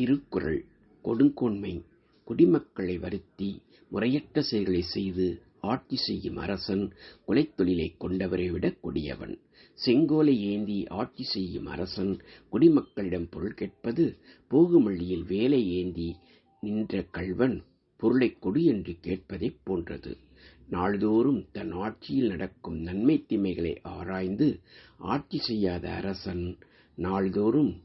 திருக்குறள் கொடுங்கோன்மை. குடிமக்களை வருத்தி முறையற்ற செயல்களை செய்து ஆட்சி செய்யும் அரசன் குலைத்தொழிலைக் கொண்டவரை விட கொடியவன். செங்கோலை ஏந்தி ஆட்சி செய்யும் அரசன் குடிமக்களிடம் பொருள் கேட்பது போகும் வேலை ஏந்தி நின்ற கள்வன் பொருளைக் கொடு என்று கேட்பதைப் போன்றது. நாள்தோறும் தன் ஆட்சியில் நடக்கும் நன்மை தீமைகளை ஆராய்ந்து ஆட்சி செய்யாத அரசன் நாள்தோறும்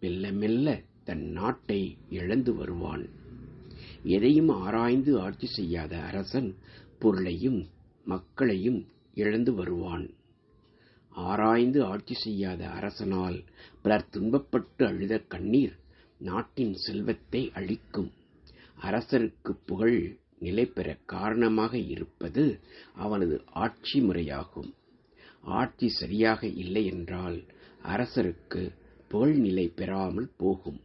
மெல்ல மெல்ல தன் நாட்டை இழந்து வருவான். எதையும் ஆராய்ந்து ஆட்சி செய்யாத அரசன் பொருளையும் மக்களையும் இழந்து வருவான். ஆராய்ந்து ஆட்சி செய்யாத அரசனால் பலர் துன்பப்பட்டு அழுத கண்ணீர் நாட்டின் செல்வத்தை அழிக்கும். அரசருக்கு புகழ் நிலை பெற காரணமாக இருப்பது அவனது ஆட்சி முறையாகும். ஆட்சி சரியாக இல்லை என்றால் அரசருக்கு புகழ் நிலை பெறாமல் போகும்.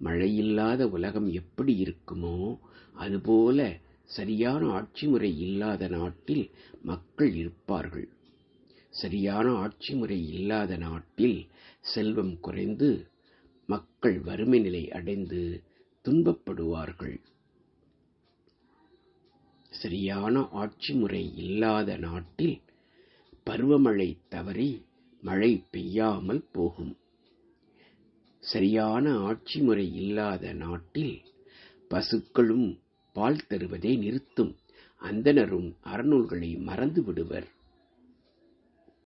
மழையில்லாத உலகம் எப்படி இருக்குமோ அதுபோல சரியான ஆட்சி முறை இல்லாத நாட்டில் மக்கள் இருப்பார்கள். சரியான ஆட்சி முறை இல்லாத நாட்டில் செல்வம் குறைந்து மக்கள் வறுமை நிலை அடைந்து துன்பப்படுவார்கள். சரியான ஆட்சி முறை இல்லாத நாட்டில் பருவமழை தவறி மழை பெய்யாமல் போகும். சரியான ஆட்சி முறை இல்லாத நாட்டில் பசுக்களும் பால் தருவதை நிறுத்தும். அந்தணரும் அறநூல்களை மறந்து விடுவர்